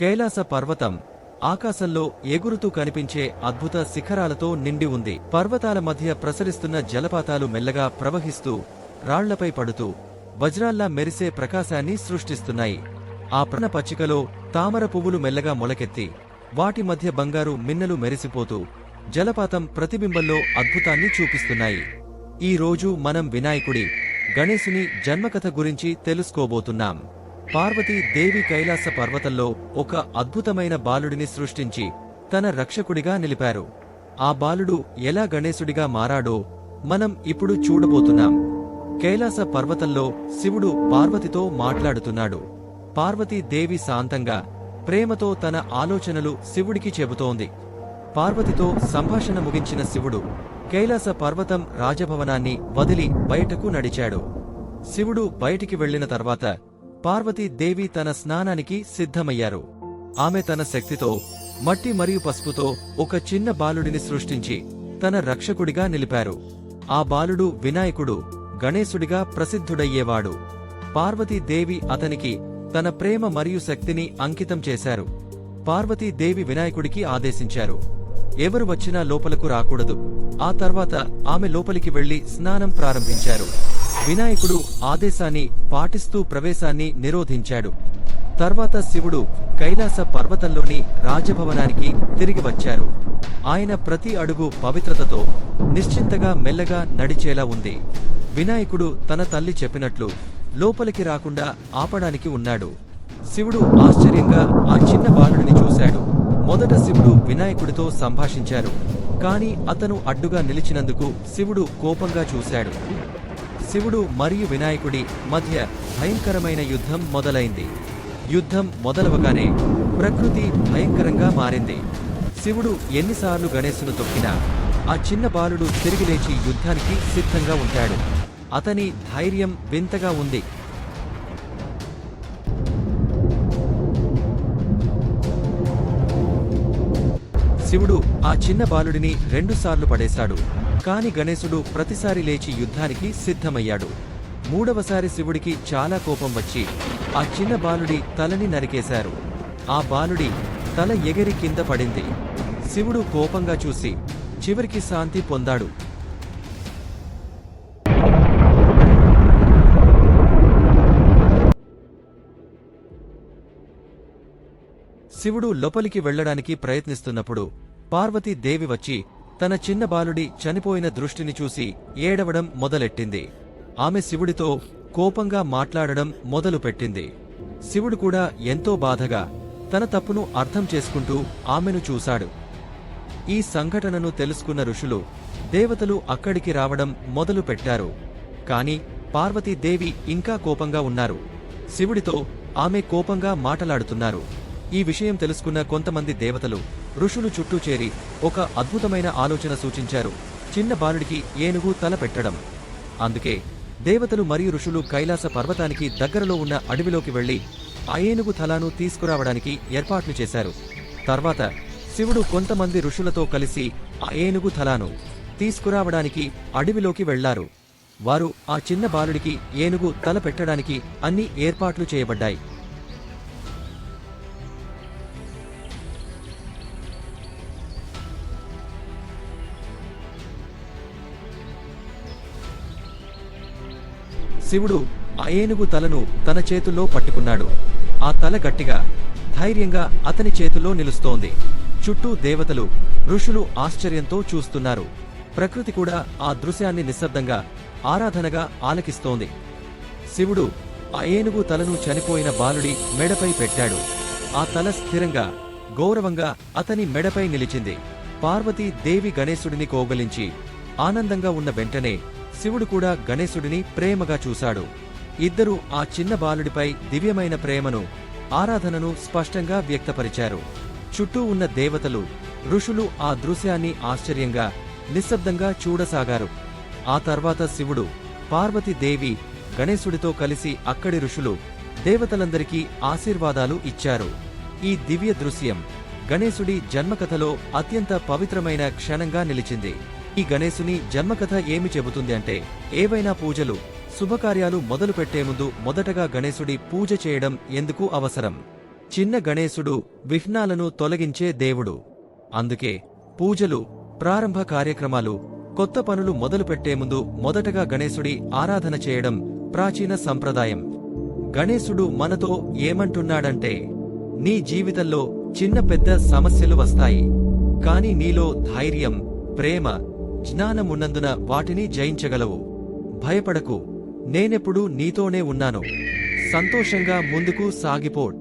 కైలాస పర్వతం ఆకాశంలో ఎగురుతూ కనిపించే అద్భుత శిఖరాలతో నిండి ఉంది. పర్వతాల మధ్య ప్రసరిస్తున్న జలపాతాలు మెల్లగా ప్రవహిస్తూ రాళ్ళపై పడుతూ వజ్రాల్లా మెరిసే ప్రకాశాన్ని సృష్టిస్తున్నాయి. ఆ ప్రణ పచ్చికలో తామర పువ్వులు మెల్లగా మొలకెత్తి వాటి మధ్య బంగారు మిన్నలు మెరిసిపోతూ జలపాతం ప్రతిబింబంలో అద్భుతాన్ని చూపిస్తున్నాయి. ఈ రోజు మనం వినాయకుడి గణేశుని జన్మకథ గురించి తెలుసుకోబోతున్నాం. పార్వతీ దేవి కైలాస పర్వతంలో ఒక అద్భుతమైన బాలుడిని సృష్టించి తన రక్షకుడిగా నిలిపారు. ఆ బాలుడు ఎలా గణేశుడిగా మారాడో మనం ఇప్పుడు చూడబోతున్నాం. కైలాస పర్వతంలో శివుడు పార్వతితో మాట్లాడుతున్నాడు. పార్వతీ దేవి శాంతంగా ప్రేమతో తన ఆలోచనలు శివుడికి చెబుతోంది. పార్వతితో సంభాషణ ముగించిన శివుడు కైలాస పర్వతం రాజభవనాన్ని వదిలి బయటకు నడిచాడు. శివుడు బయటికి వెళ్ళిన తర్వాత పార్వతీదేవి తన స్నానానికి సిద్ధమయ్యారు. ఆమె తన శక్తితో మట్టి మరియు పసుపుతో ఒక చిన్న బాలుడిని సృష్టించి తన రక్షకుడిగా నిలిపారు. ఆ బాలుడు వినాయకుడు గణేశుడిగా ప్రసిద్ధుడయ్యేవాడు. పార్వతీదేవి అతనికి తన ప్రేమ మరియు శక్తిని అంకితం చేశారు. పార్వతీదేవి వినాయకుడికి ఆదేశించారు. ఎవరు వచ్చినా లోపలకు రాకూడదు. ఆ తర్వాత ఆమె లోపలికి వెళ్ళి స్నానం ప్రారంభించారు. వినాయకుడు ఆదేశాన్ని పాటిస్తూ ప్రవేశాన్ని నిరోధించాడు. తర్వాత శివుడు కైలాస పర్వతంలోని రాజభవనానికి తిరిగి వచ్చారు. ఆయన ప్రతి అడుగు పవిత్రతతో నిశ్చింతగా మెల్లగా నడిచేలా ఉంది. వినాయకుడు తన తల్లి చెప్పినట్లు లోపలికి రాకుండా ఆపడానికి ఉన్నాడు. శివుడు ఆశ్చర్యంగా ఆ చిన్న బాలుడిని చూశాడు. మొదట శివుడు వినాయకుడితో సంభాషించారు. కాని అతను అడ్డుగా నిలిచినందుకు శివుడు కోపంగా చూశాడు. శివుడు మరియు వినాయకుడి మధ్య భయంకరమైన యుద్ధం మొదలైంది. యుద్ధం మొదలవగానే ప్రకృతి భయంకరంగా మారింది. శివుడు ఎన్నిసార్లు గణేశును తొక్కినా ఆ చిన్న బాలుడు తిరిగి లేచి యుద్ధానికి సిద్ధంగా ఉంటాడు. అతని ధైర్యం వింతగా ఉంది. శివుడు ఆ చిన్న బాలుడిని రెండుసార్లు పడేశాడు. కాని గణేశుడు ప్రతిసారి లేచి యుద్ధానికి సిద్ధమయ్యాడు. మూడవసారి శివుడికి చాలా కోపం వచ్చి ఆ చిన్న బాలుడి తలని నరికేశారు. ఆ బాలుడి తల ఎగిరి కింద పడింది. శివుడు కోపంగా చూసి చివరికి శాంతి పొందాడు. శివుడు లోపలికి వెళ్ళడానికి ప్రయత్నిస్తున్నప్పుడు పార్వతీ దేవి వచ్చి తన చిన్న బాలుడి చనిపోయిన దృష్టిని చూసి ఏడవడం మొదలెట్టింది. ఆమె శివుడితో కోపంగా మాట్లాడడం మొదలుపెట్టింది. శివుడు కూడా ఎంతో బాధగా తన తప్పును అర్థం చేసుకుంటూ ఆమెను చూశాడు. ఈ సంఘటనను తెలుసుకున్న ఋషులు దేవతలు అక్కడికి రావడం మొదలుపెట్టారు. కాని పార్వతీదేవి ఇంకా కోపంగా ఉన్నారు. శివుడితో ఆమె కోపంగా మాటలాడుతున్నారు. ఈ విషయం తెలుసుకున్న కొంతమంది దేవతలు ఋషులు చుట్టూ చేరి ఒక అద్భుతమైన ఆలోచన సూచించారు. చిన్న బాలుడికి ఏనుగు తల పెట్టడం. అందుకే దేవతలు మరియు ఋషులు కైలాస పర్వతానికి దగ్గరలో ఉన్న అడవిలోకి వెళ్ళి ఆ ఏనుగు తలాను తీసుకురావడానికి ఏర్పాట్లు చేశారు. తర్వాత శివుడు కొంతమంది ఋషులతో కలిసి ఆ ఏనుగు తలాను తీసుకురావడానికి అడవిలోకి వెళ్ళారు. వారు ఆ చిన్న బాలుడికి ఏనుగు తల పెట్టడానికి అన్ని ఏర్పాట్లు చేయబడ్డాయి. శివుడు ఆ ఏనుగు తలను తన చేతుల్లో పట్టుకున్నాడు. ఆ తల గట్టిగా ధైర్యంగా అతని చేతుల్లో నిలుస్తోంది. చుట్టూ దేవతలు ఋషులు ఆశ్చర్యంతో చూస్తున్నారు. ప్రకృతి కూడా ఆ దృశ్యాన్ని నిశ్శబ్దంగా ఆరాధనగా ఆలకిస్తోంది. శివుడు ఆ ఏనుగు తలను చనిపోయిన బాలుడి మెడపై పెట్టాడు. ఆ తల స్థిరంగా గౌరవంగా అతని మెడపై నిలిచింది. పార్వతీ దేవి గణేశుడిని కోగలించి ఆనందంగా ఉన్న వెంటనే శివుడు కూడా గణేశుడిని ప్రేమగా చూశాడు. ఇద్దరూ ఆ చిన్న బాలుడిపై దివ్యమైన ప్రేమను ఆరాధనను స్పష్టంగా వ్యక్తపరిచారు. చుట్టూ ఉన్న దేవతలు ఋషులు ఆ దృశ్యాన్ని ఆశ్చర్యంగా నిశ్శబ్దంగా చూడసాగారు. ఆ తర్వాత శివుడు పార్వతీదేవి గణేశుడితో కలిసి అక్కడి ఋషులు దేవతలందరికీ ఆశీర్వాదాలు ఇచ్చారు. ఈ దివ్య దృశ్యం గణేశుడి జన్మకథలో అత్యంత పవిత్రమైన క్షణంగా నిలిచింది. ఈ గణేశుని జన్మకథ ఏమి చెబుతుంది అంటే ఏవైనా పూజలు శుభకార్యాలు మొదలు పెట్టే ముందు మొదటగా గణేశుడి పూజ చేయడం ఎందుకు అవసరం? చిన్న గణేశుడు విఘ్నాలను తొలగించే దేవుడు. అందుకే పూజలు ప్రారంభ కార్యక్రమాలు కొత్త పనులు మొదలుపెట్టే ముందు మొదటగా గణేశుడి ఆరాధన చేయడం ప్రాచీన సంప్రదాయం. గణేశుడు మనతో ఏమంటున్నాడంటే నీ జీవితంలో చిన్న పెద్ద సమస్యలు వస్తాయి. కాని నీలో ధైర్యం ప్రేమ జ్ఞానమున్నందున వాటిని జయించగలవు. భయపడకు. నేనెప్పుడూ నీతోనే ఉన్నాను. సంతోషంగా ముందుకు సాగిపో